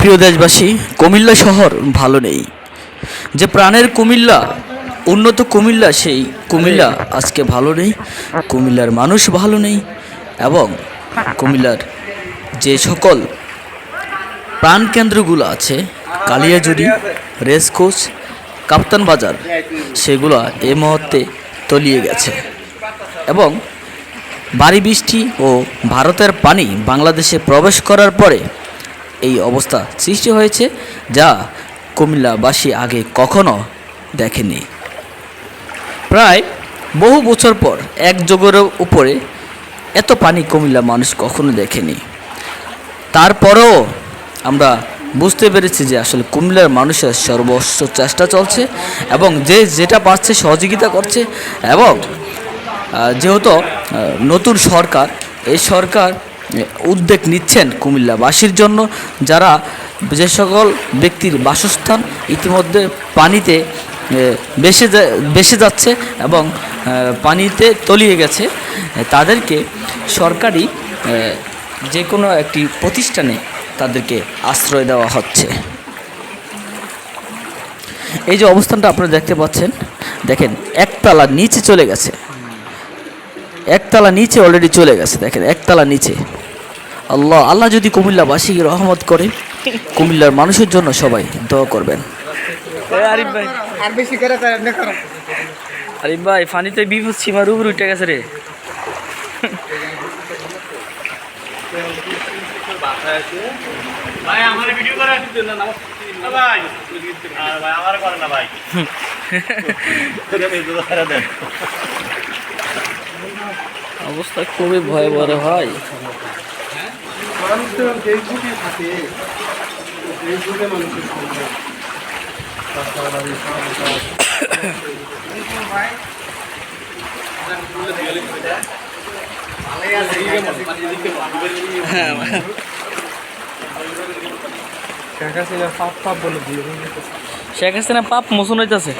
প্রিয় দেশবাসী, কুমিল্লা শহর ভালো নেই। যে প্রাণের কুমিল্লা, উন্নত কুমিল্লা, সেই কুমিল্লা আজকে ভালো নেই। কুমিল্লার মানুষ ভালো নেই এবং কুমিল্লার যে সকল প্রাণকেন্দ্রগুলো আছে, কালিয়াজুড়ি রেসকোচ কাপ্তান বাজার, সেগুলো এই মুহূর্তে তলিয়ে গেছে। এবং ভারী বৃষ্টি ও ভারতের পানি বাংলাদেশে প্রবেশ করার পরে এই অবস্থা সৃষ্টি হয়েছে যা কুমিল্লাবাসী আগে কখনো দেখেনি। প্রায় বহু বছর পর এক যুগের উপরে এত পানি কুমিল্লা মানুষ কখনো দেখেনি। তারপরেও আমরা বুঝতে পেরেছি যে আসলে কুমিল্লার মানুষের সর্বস্ব চেষ্টা চলছে এবং যে যেটা পারছে সহযোগিতা করছে এবং যেহেতু নতুন সরকার, এই সরকার উদ্যোগ নিচ্ছেন কুমিল্লাবাসীর জন্য, যারা যে সকল ব্যক্তির বাসস্থান ইতিমধ্যে পানিতে বেসে বেসে যাচ্ছে এবং পানিতে তলিয়ে গেছে তাদেরকে সরকারি যে কোনো একটি প্রতিষ্ঠানে তাদেরকে আশ্রয় দেওয়া হচ্ছে। এই যে অবস্থানটা আপনারা দেখতে পাচ্ছেন, দেখেন, একতলা নিচে চলে গেছে। একতলা নিচে অলরেডি চলে গেছে দেখেন একতলা নিচে। আল্লাহ আল্লাহ যদি কুমিল্লাবাসীকে রহমত করে কুমিল্লার মানুষের জন্য সবাই দোয়া করবেন। আরিফ ভাই। ফানিতে বিপদ সীমার উপর উঠে গেছে রে। ভাই আমার ভিডিও করে আসতে না ভাই। আর ভাই আমার করে না ভাই। অবস্থা খুবই হয়। ফেসবুকে থাকে ফেসবুকে মানুষের শেখ হাসিনা পাপ পাপ বলে দিয়ে শেখ হাসিনা পাপ মোচন হইতেছে।